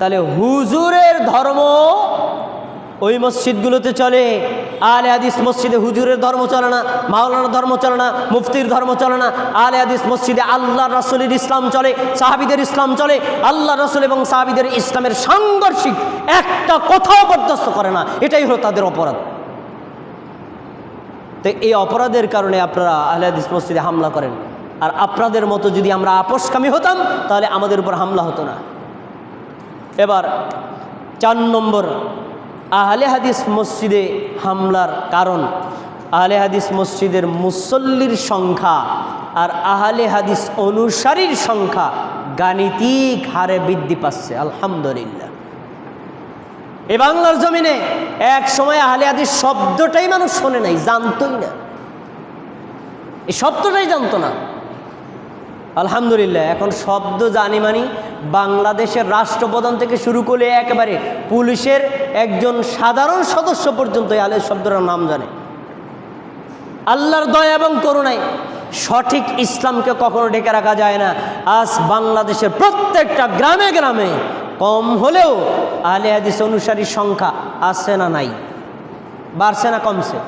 তাহলে হুজুরের ধর্ম ওই মসজিদগুলোতে চলে আলে হাদিস মসজিদে হুজুরের ধর্ম চলে না, মাওলানার ধর্ম চলে না, মুফতির ধর্ম চলে না আলে হাদিস মসজিদে আল্লাহ রসুলের ইসলাম চলে, সাহাবিদের ইসলাম চলে, আল্লাহ রসুল এবং সাহাবিদের ইসলামের সাংঘর্ষিক একটা কথাও বরদাস্ত করে না, এটাই হলো তাদের অপরাধ। তো এই অপরাধের কারণে আপনারা আহলে হাদিস মসজিদে হামলা করেন। আর আপনাদের মতো যদি আমরা আপোষকামী হতাম, তাহলে আমাদের উপর হামলা হতো না। এবার চার নম্বর, আহলে হাদিস মসজিদে হামলার কারণ। আহলে হাদিস মসজিদের মুসল্লির সংখ্যা আর আহলে হাদিস অনুসারীর সংখ্যা গাণিতিক হারে বৃদ্ধি পাচ্ছে, আলহামদুলিল্লাহ। এ বাংলার জমিনে এক সময় আহলে হাদিস শব্দটাই মানুষ শোনে নাই, জানতই না। এই শব্দটাই জানতো না। আলহামদুলিল্লাহ, এখন শব্দ জানি মানি বাংলাদেশের রাষ্ট্রপ্রধান থেকে শুরু করে একেবারে পুলিশের একজন সাধারণ সদস্য পর্যন্ত আলের শব্দটার নাম জানে। আল্লাহর দয়া এবং করুণায় সঠিক ইসলামকে কখনো ডেকে রাখা যায় না। আজ বাংলাদেশের প্রত্যেকটা গ্রামে গ্রামে কম হলেও আলে হাদিস অনুসারীর সংখ্যা আছে না নাই? বাড়ছে না কমছে?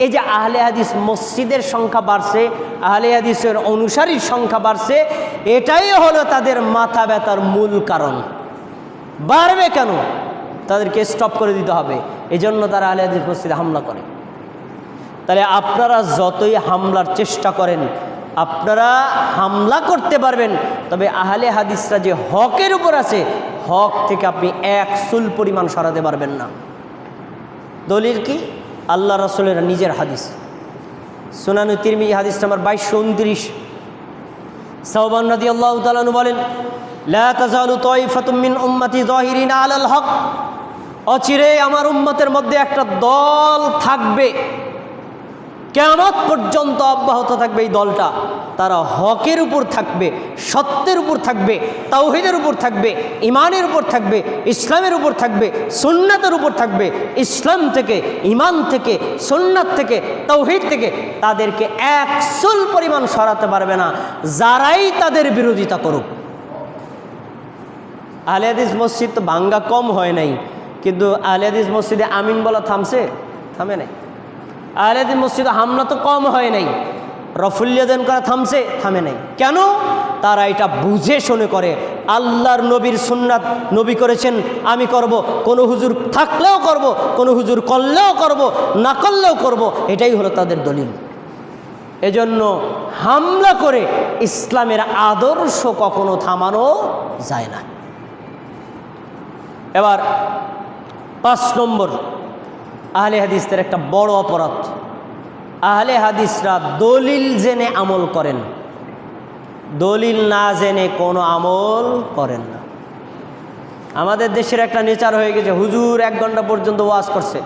এই যে আহলে হাদিস মসজিদের সংখ্যা বাড়ছে, আহলে হাদিসের অনুসারীর সংখ্যা বাড়ছে, এটাই হলো তাদের মাথা ব্যথার মূল কারণ। বাড়বে কেন? তাদেরকে স্টপ করে দিতে হবে। এজন্য তারা আহলে হাদিস মসজিদে হামলা করে। তাহলে আপনারা যতই হামলার চেষ্টা করেন, আপনারা হামলা করতে পারবেন, তবে আহলে হাদিসরা যে হকের উপর আছে, হক থেকে আপনি এক চুল পরিমাণ সরাতে পারবেন না। দলিল কি? আল্লাহ রসুলের নিজের হাদিস। সোনানু তিরমি হাদিস নাম্বার বাইশশো উনত্রিশ সাহবান নদী আল্লাহ তালু বলেন হক। অচিরে আমার উম্মতের মধ্যে একটা দল থাকবে। কেমন পর্যন্ত অব্যাহত থাকবে এই দলটা। তারা হকের উপর থাকবে, সত্যের উপর থাকবে, তাওহিদের উপর থাকবে ইমানের উপর থাকবে, ইসলামের উপর থাকবে, সুন্নাতের উপর থাকবে, ইসলাম থেকে ইমান থেকে, সুন্নাত থেকে, তাওহিদ থেকে তাদেরকে একশোল পরিমাণ সরাতে পারবে না, যারাই তাদের বিরোধিতা করুক। আলিয়াদিস মসজিদ তো ভাঙ্গা কম হয় নাই, কিন্তু আলিয়াদিস মসজিদে আমিন বলা থামছে? থামে নাই। আহলেদিন মসজিদে হামলা তো কম হয় নাই। রফুল্লিয়াদান করা থামছে, থামে নাই। কেন? তারা এটা বুঝে শুনে করে, আল্লাহর নবীর সুন্নাত নবী করেছেন, আমি করব, কোনো হুজুর থাকলেও করব, কোনো হুজুর করলেও করব, না করলেও করব, এটাই হলো তাদের দলিল। এজন্য হামলা করে ইসলামের আদর্শ কখনো থামানো যায় না। এবার পাঁচ নম্বর, আহলে হাদিসদের একটা বড় অপরাধ। আহলে হাদিসরা দলিল জেনে আমল করেন। দলিল না জেনে কোনো আমল করেন না। আমাদের দেশের একটা নেচার হয়ে গেছে, হুজুর এক ঘণ্টা পর্যন্ত ওয়াজ করছে,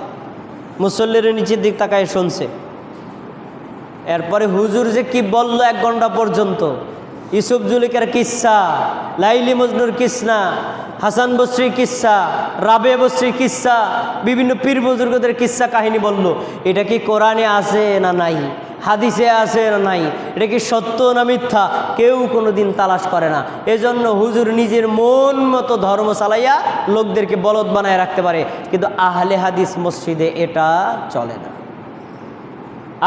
মুসল্লির নিচের দিক তাকায় শুনছে। এরপরে হুজুর যে কি বলল এক ঘণ্টা পর্যন্ত ইসুফ জুলিকের কিসা, লাইলি মজনুর কিসনা হাসান বস্রী কিসা, রাবে বস্রী কিসা, বিভিন্ন পীর বুজুর্গদের কিসা কাহিনী বলল, এটা কি কোরআনে আছে না নাই? হাদিসে আছে না নাই? এটা কি সত্য না মিথ্যা? কেউ কোনো দিন তালাশ করে না। এজন্য হুজুর নিজের মন মতো ধর্ম চালাইয়া লোকদেরকে বলদ বানায় রাখতে পারে। কিন্তু আহলে হাদিস মসজিদে এটা চলে না।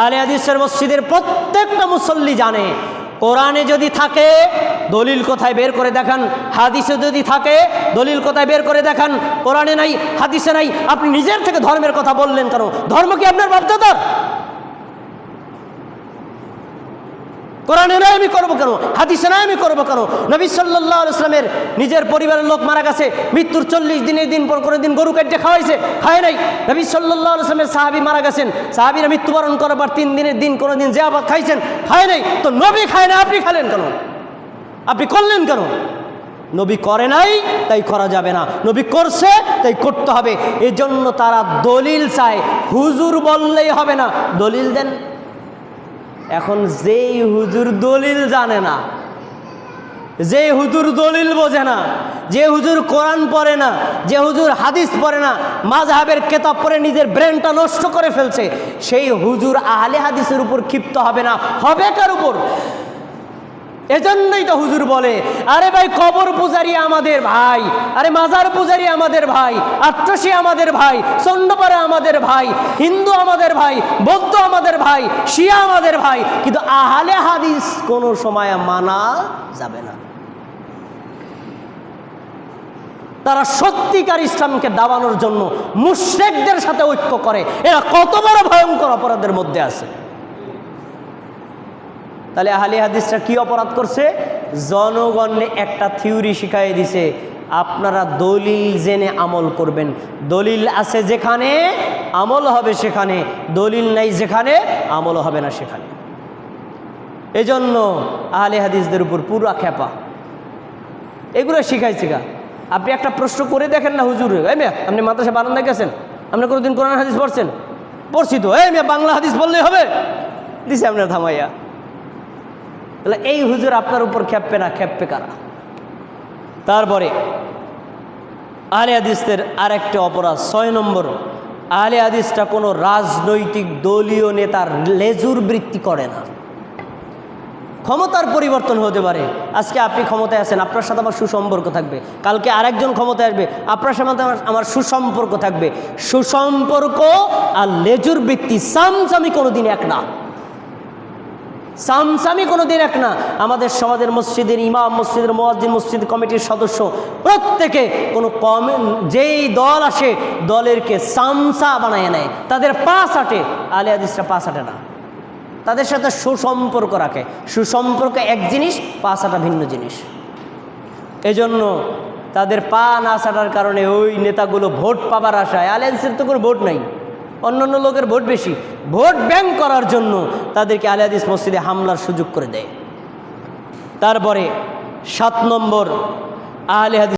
আলে হাদিসের মসজিদের প্রত্যেকটা মুসল্লি জানে কোরআনে যদি থাকে, দলিল কোথায় বের করে দেখান? হাদিসে যদি থাকে, দলিল কোথায় বের করে দেখান? কোরআনে নাই, হাদিসে নাই। আপনি নিজের থেকে ধর্মের কথা বললেন কেন? ধর্ম কি আপনার বাধ্যতার কোরআনে নয় আমি করব কেন? হাদিসে নয় আমি করব কেন? নবী সাল্লাহ ইসলামের নিজের পরিবারের লোক মারা গেছে, মৃত্যুর চল্লিশ দিনের দিন পর করে দিন গরু কাটতে খাওয়াইছে, খায় নাই। নবী সাল্লাহ ইসলামের সাহাবি মারা গেছেন, সাহাবিরা মৃত্যুবরণ করবার তিন দিনের দিন কোনো দিন জিয়াবাদ খাইছেন, খায় নাই। তো নবী খায় না, আপনি খালেন কেন? আপনি করলেন কেন? নবী করে নাই, তাই করা যাবে না। নবী করছে, তাই করতে হবে। এজন্য তারা দলিল চায়। হুজুর বললেই হবে না। দলিল দেন। এখন যেই হুজুর দলিল জানে না যে হুজুর দলিল বোঝে না, যে হুজুর কোরআন পড়ে না, যে হুজুর হাদিস পড়ে না মাঝহাবের কেতাব পরে নিজের ব্রেনটা নষ্ট করে ফেলছে, সেই হুজুর আহলে হাদিসের উপর ক্ষিপ্ত হবে না। হবে কার উপর? এজন্যই তো হুজুর বলে, আরে ভাই, কবর পূজারি আমাদের ভাই, আরে মাজার পূজারি আমাদের ভাই, আট্রসি আমাদের ভাই, চন্ডপাড়া আমাদের ভাই, হিন্দু আমাদের ভাই, বৌদ্ধ আমাদের ভাই, শিয়া আমাদের ভাই, কিন্তু আহালে হাদিস কোনো সময় মানা যাবে না। তারা সত্যিকার ইসলামকে দাবানোর জন্য মুশ্রেকদের সাথে ঐক্য করে। এরা কত বড় ভয়ঙ্কর অপরাধের মধ্যে আছে। তাহলে আহলি হাদিসরা কি অপরাধ করছে? জনগণে একটা থিওরি শিখাই দিছে, আপনারা দলিল জেনে আমল করবেন। দলিল আছে যেখানে, আমল হবে সেখানে। দলিল নাই যেখানে, আমল হবে না সেখানে। এজন্য আহলে হাদিসদের উপর পুরা খেপা এগুলো শিখাইছে গা। আপনি একটা প্রশ্ন করে দেখেন না হুজুর। এই মেয়া, আপনি মাদ্রাসা বারান্দায় গেছেন? আপনি কোনোদিন কোরআন হাদিস পড়ছেন? পড়ছি তো। এই মেয়া, বাংলা হাদিস বললেই হবে। দিছে আপনার থামাইয়া। তাহলে এই হুজুর আপনার উপর খেপবে না খেপবে কারা? তারপরে আলে হাদিসদের আরেকটা অপরাধ, ছয় নম্বর আলে হাদিসটা কোনো রাজনৈতিক দলীয় নেতার লেজুর বৃত্তি করে না। ক্ষমতার পরিবর্তন হতে পারে। আজকে আপনি ক্ষমতায় আছেন, আপনার সাথে আমার সুসম্পর্ক থাকবে। কালকে আরেকজন ক্ষমতায় আসবে, আপনার সাথে আমার আমার সুসম্পর্ক থাকবে। সুসম্পর্ক আর লেজুর বৃত্তি সামসামি কোনোদিন এক না। সামসামি কোনোদিন এক না। আমাদের সমাজের মসজিদের ইমাম, মসজিদের মোয়াজ্জিন, মসজিদ কমিটির সদস্য, প্রত্যেকে কোনো কম যেই দল আসে, দলেরকে সামসা বানায় নেয়। তাদের পাশ আটে আলে হাদিসরা পাশ আটে না। তাদের সাথে সুসম্পর্ক রাখে। সুসম্পর্ক এক জিনিস পাশ আটা ভিন্ন জিনিস। এজন্য তাদের পা না ছাটার কারণে ওই নেতাগুলো ভোট পাবার আশায়, আলে হাদিসের তো কোনো ভোট নাই। অন্যান্য লোকের ভোট বেশি। ভোট ব্যাংক করার জন্য তাদেরকে আলিয়াদিস মসজিদে হামলার সুযোগ করে দেয়। তারপরে সাত নম্বর আহলে হাদিস